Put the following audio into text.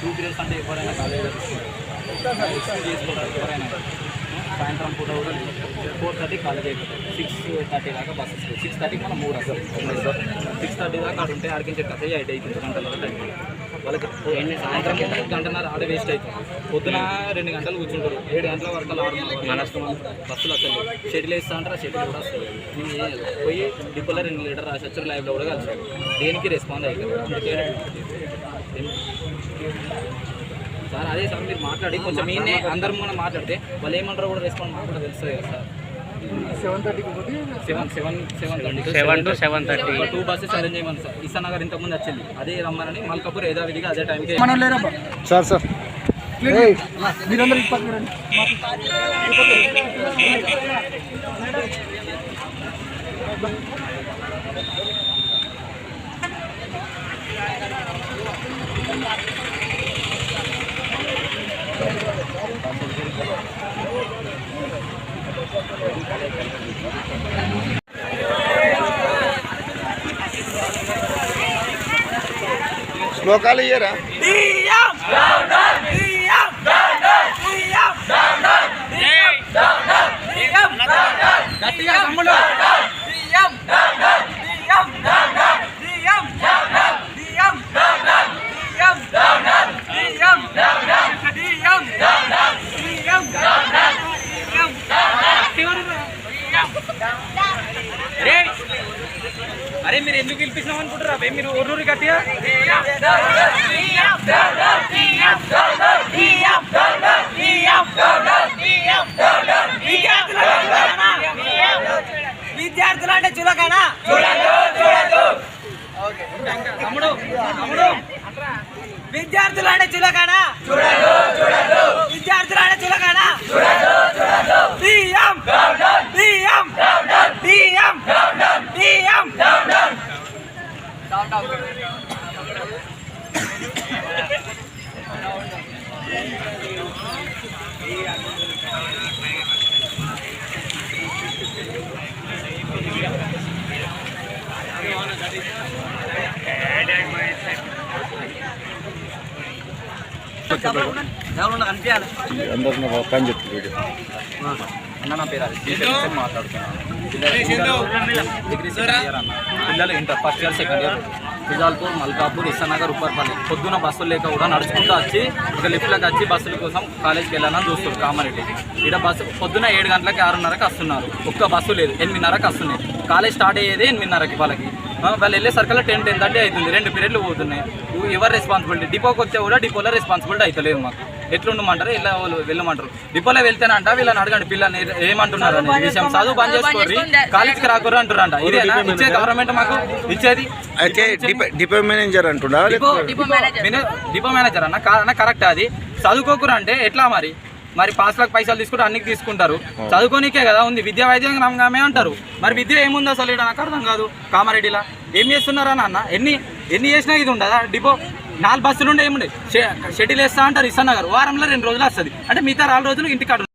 Two periods అంటే ఎవరైనా college చేసుకుంటారు ఎవరైనా సాయంత్రం పూట కూడా ఫోర్ థర్టీ కాలేజ్ అయిపోతుంది సిక్స్ థర్టీ దాకా బస్ సిక్స్ థర్టీకి మనం మూడు వస్తాం. సిక్స్ థర్టీ దాకా అక్కడ ఉంటే ఆడికి కథ ఎయిట్ అవుతుంది గంటల టైం వాళ్ళకి ఎన్ని సాయంత్రం గంటన్నర ఆడ వేస్ట్ అవుతుంది. పొద్దున రెండు గంటలు కూర్చుంటారు. ఏడు గంటల వరకు ఆరు మన బస్సులు అసలు షెడ్యూల్ వేస్తా అంటారా? షెడ్యూల్ కూడా వస్తుంది పోయి డిపోలో రెండు లీటర్ రాసి వచ్చారు లైవ్లో కూడా కలిసారు. దేనికి రెస్పాండ్ అవుతారు అందుకే సార్ అదే సార్ మీరు మాట్లాడి కొంచెం మీనే అందరం కూడా మాట్లాడితే వాళ్ళు ఏమంటారో కూడా రెస్పాండ్ మాకు కూడా తెలుస్తుంది కదా sir. Seven seven seven thirty. Seven to seven thirty. Two buses arrange చేయమని సార్. ఈసా నగర్ ఇంతకుముందు వచ్చింది. అదే రమ్మనని మల్కాపూర్ యథావిధిగా అదే టైంకి sir sir. శ్లోకాలు ఇయ్యరా అరే మీరు ఎందుకు పిలిపిస్తున్నాం అనుకుంటారా అబ్బే మీరు ఊరూరి గట్టిగా? విద్యార్థులు అంటే చులకనా? తమ్ముడు తమ్ముడు. విద్యార్థులు అంటే చులకనా విద్యార్థులు అంటే చులకనా సీఎం సీఎం సీఎం సీఎం అందరిని పని చెప్తుంది అన్న నా పేరు మాట్లాడుతున్నాను డిగ్రీ పిల్లలు inter first year second year Fizalpur Malkapur Issanagar Upparpalli పొద్దున బస్సులు లేక కూడా నడుచుకుంటూ వచ్చి ఒక లిఫ్ట్లోకి వచ్చి బస్సుల కోసం కాలేజ్కి వెళ్ళాలని చూస్తారు కామారెడ్డి ఇక్కడ బస్సు పొద్దున ఏడు గంటలకి ఆరున్నరకి వస్తున్నారు ఒక్క బస్సు లేదు ఎనిమిదిన్నరకు వస్తున్నాయి కాలేజ్ స్టార్ట్ అయ్యేది ఎనిమిదిన్నరకి వాళ్ళకి. వాళ్ళు వెళ్ళే సర్కిల్ టెన్ టెన్ థర్టీ అవుతుంది. రెండు పీరియడ్లు పోతున్నాయి. ఎవరు రెస్పాన్సిబిలిటీ డిపోకి వస్తే కూడా డిపోలో రెస్పాన్సిబిలిటీ అవుతలేదు మాకు. ఎట్లుండమంటారు? ఇలా వాళ్ళు వెళ్ళమంటారు. డిపోలో వెళ్తేనంట వీళ్ళని అడగండి పిల్లల్ని ఏమంటున్నారు అనే విషయం. చదువు బంద్ చేసుకోర్రి కాలేజ్కి రాకూరు అంటారంట ఇదేనా ఇచ్చే గవర్నమెంట్ మాకు ఇచ్చేది. అయితే డిపో డిపో మేనేజర్ అంటున్నా డిపో డిపో మేనేజర్ అన్న కరెక్ట్ అది. చదువుకోకురు అంటే ఎట్లా మరి? మరి పాస్లకు పైసలు తీసుకుంటే అన్నికి తీసుకుంటారు. చదువుకోనికే కదా ఉంది. విద్య వైద్యం రంగమే అంటారు. మరి విద్య ఏముంది అసలు ఇక్కడ? నాకు అర్థం కాదు. కామారెడ్డిలా. ఏం చేస్తున్నారా అన్న ఎన్ని ఎన్ని చేసినా ఇది ఉండదా? డిపో నాలుగు బస్సులు ఉండే ఏముండే? షెడ్యూల్ వేస్తా అంటారు ఇస్తాను వారంలో రెండు రోజులు వస్తుంది. అంటే మిగతా నాలుగు రోజులు ఇంటికాడ